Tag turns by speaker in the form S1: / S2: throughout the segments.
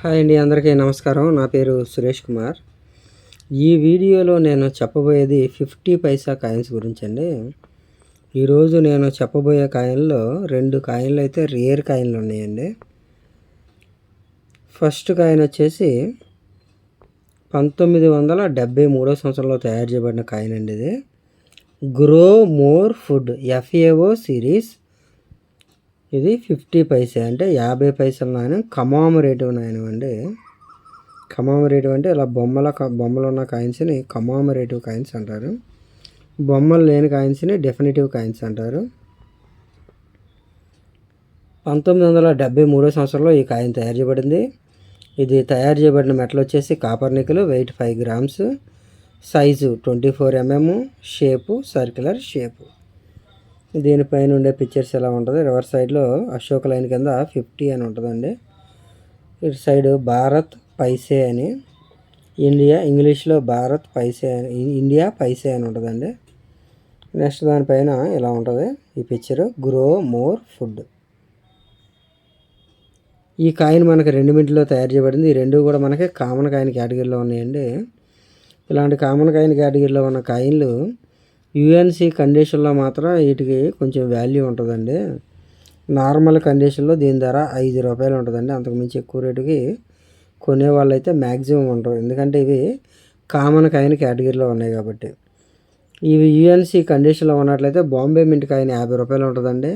S1: Hi అండి అందరికీ నమస్కారం. నా పేరు సురేష్ కుమార్. ఈ వీడియోలో నేను చెప్పబోయేది ఫిఫ్టీ పైసా కాయిన్స్ గురించి అండి. ఈరోజు నేను చెప్పబోయే కాయిన్లో రెండు కాయిన్లు అయితే రేర్ కాయిన్లు ఉన్నాయండి. ఫస్ట్ కాయిన్ వచ్చేసి పంతొమ్మిది వందల డెబ్బై మూడో సంవత్సరంలో తయారు చేయబడిన కాయిన్ అండి ఇది. Grow more food FAO series ఇది ఫిఫ్టీ పైసే. అంటే యాభై పైసల నాణ్యం కమామరేటివ్ నాణ్యం అండి కమామరేటివ్ అంటే ఇలా బొమ్మల బొమ్మలు ఉన్న కాయిన్స్ని కమామరేటివ్ కాయిన్స్ అంటారు. బొమ్మలు లేని కాయిన్స్ని డెఫినేటివ్ కాయిన్స్ అంటారు. పంతొమ్మిది వందల డెబ్బై మూడో సంవత్సరంలో ఈ కాయిన్ తయారు చేయబడింది. ఇది తయారు చేయబడిన మెటల్ వచ్చేసి copper nickel weight five grams size twenty four mm shape circular shape. దీనిపైన ఉండే పిక్చర్స్ ఎలా ఉంటుంది? రివర్స్ సైడ్లో అశోక్ లైన్ కింద ఫిఫ్టీ అని ఉంటుందండి. ఇటు సైడ్ భారత్ పైసే అని ఇండియా ఇంగ్లీష్లో భారత్ పైసే అని ఇండియా పైసే అని ఉంటుందండి. నెక్స్ట్ దానిపైన ఇలా ఉంటుంది? ఈ పిక్చర్ గ్రో మోర్ ఫుడ్ ఈ కాయిన్ మనకి రెండు మింట్లో తయారు చేయబడింది. ఈ రెండు కూడా మనకి కామన్ కాయిన్ కేటగిరీలో ఉన్నాయండి. ఇలాంటి కామన్ కాయిన్ కేటగిరీలో ఉన్న కాయిన్లు యుఎన్సి కండిషన్లో మాత్రం వీటికి కొంచెం వాల్యూ ఉంటుందండి. నార్మల్ కండిషన్లో దీని ధర ఐదు రూపాయలు ఉంటుందండి. అంతకుమించి ఎక్కువ రేటుకి కొనే వాళ్ళు అయితే మ్యాక్సిమం ఉండరు. ఎందుకంటే ఇవి కామన్ కాయిన్ కేటగిరీలో ఉన్నాయి కాబట్టి. ఇవి యుఎన్సి కండిషన్లో ఉన్నట్లయితే బాంబే మింట్ కాయిన్ యాభై రూపాయలు ఉంటుందండి.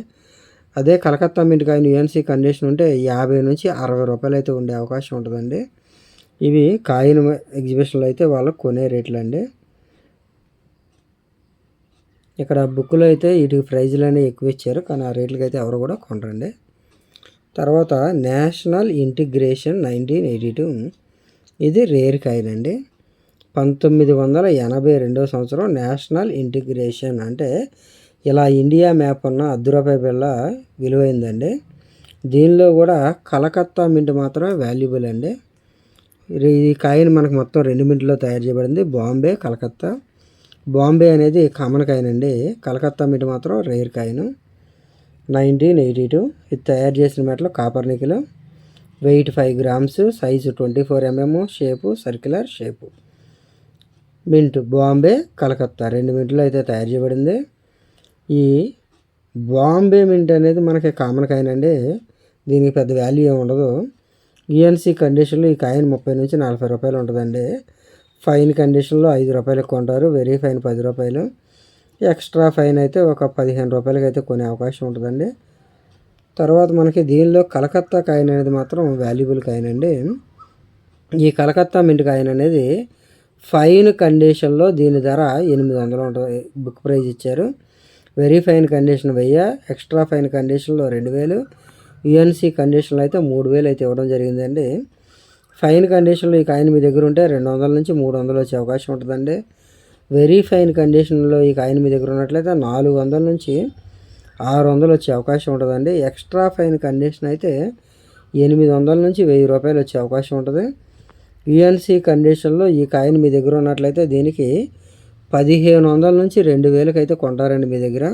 S1: అదే Calcutta mint coin UNC condition ఉంటే యాభై నుంచి అరవై రూపాయలు అయితే ఉండే అవకాశం ఉంటుందండి. ఇవి కాయిన్ ఎగ్జిబిషన్లో అయితే వాళ్ళు కొనే రేట్లు అండి ఇక్కడ బుక్లో అయితే వీటికి ప్రైజ్లు అనేవి ఎక్కువ ఇచ్చారు కానీ ఆ రేట్లకి అయితే ఎవరు కూడా కొనరండి. తర్వాత national integration nineteen eighty two. ఇది రేర్ కాయిన్ అండి పంతొమ్మిది వందల ఎనభై రెండవ సంవత్సరం నేషనల్ ఇంటిగ్రేషన్ అంటే ఇలా ఇండియా మ్యాప్ ఉన్న అర్ధ రూపాయి బిళ్ళ విలువైందండి. దీనిలో కూడా కలకత్తా మింట్ మాత్రమే వాల్యుబుల్ అండి. ఈ కాయిన్ మనకు మొత్తం రెండు మింట్లో తయారు చేయబడింది. బాంబే కలకత్తా. బాంబే అనేది కామన్ కాయిన్ అండి. కలకత్తా మిట్ మాత్రం rare coin. Nineteen eighty two. ఇది తయారు చేసిన metal copper nickel. Weight five grams size twenty four mm shape circular shape. Mint Bombay Calcutta. రెండు మింట్లు అయితే తయారు చేయబడింది. ఈ బాంబే మింట్ అనేది మనకి కామన్ కాయిన్ అండి. దీనికి పెద్ద వాల్యూ ఏమి ఉండదు. ఈఎన్సీ కండిషన్లో ఈ కాయిన్ ముప్పై నుంచి నలభై రూపాయలు ఉంటుందండి. ఫైన్ కండిషన్లో ఐదు రూపాయలకు కొంటారు. వెరీ ఫైన్ పది రూపాయలు. ఎక్స్ట్రా ఫైన్ అయితే ఒక పదిహేను రూపాయలకి అయితే కొనే అవకాశం ఉంటుందండి. తర్వాత మనకి దీనిలో కలకత్తా కాయిన్ అనేది మాత్రం వాల్యుబుల్ కాయిన్ అండి. ఈ కలకత్తా మింట్ కాయిన్ అనేది ఫైన్ కండిషన్లో దీని ధర ఎనిమిది వందలు ఉంటుంది. బుక్ ప్రైజ్ ఇచ్చారు. వెరీ ఫైన్ కండిషన్ వెయ్యి. ఎక్స్ట్రా ఫైన్ కండిషన్లో రెండు వేలు. యుఎన్సి కండిషన్లో అయితే మూడు వేలు అయితే ఇవ్వడం జరిగిందండి. ఫైన్ కండిషన్లో ఈ కాయిన్ మీ దగ్గర ఉంటే రెండు వందల నుంచి మూడు వందలు వచ్చే అవకాశం ఉంటుందండి. వెరీ ఫైన్ కండిషన్లో ఈ కాయిన్ మీ దగ్గర ఉన్నట్లయితే నాలుగు వందల నుంచి ఆరు వందలు వచ్చే అవకాశం ఉంటుందండి. ఎక్స్ట్రా ఫైన్ కండిషన్ అయితే ఎనిమిది వందల నుంచి వెయ్యి రూపాయలు వచ్చే అవకాశం ఉంటుంది. యుఎన్సి కండిషన్లో ఈ కాయిన్ మీ దగ్గర ఉన్నట్లయితే దీనికి పదిహేను వందల నుంచి రెండు వేలకు అయితే కొంటారండి మీ దగ్గర.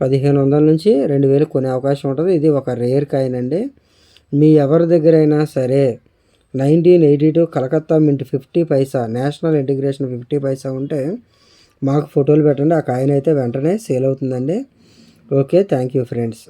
S1: పదిహేను వందల నుంచి రెండు వేలు కొనే అవకాశం ఉంటుంది. ఇది ఒక రేర్ కాయిన్ అండి. మీ ఎవరి దగ్గరైనా సరే nineteen eighty two Calcutta mint fifty paisa national integration fifty paisa ఉంటే మాకు ఫోటోలు పెట్టండి ఆ కాయిన్ అయితే వెంటనే సేల్ అవుతుందండి. Okay thank you friends.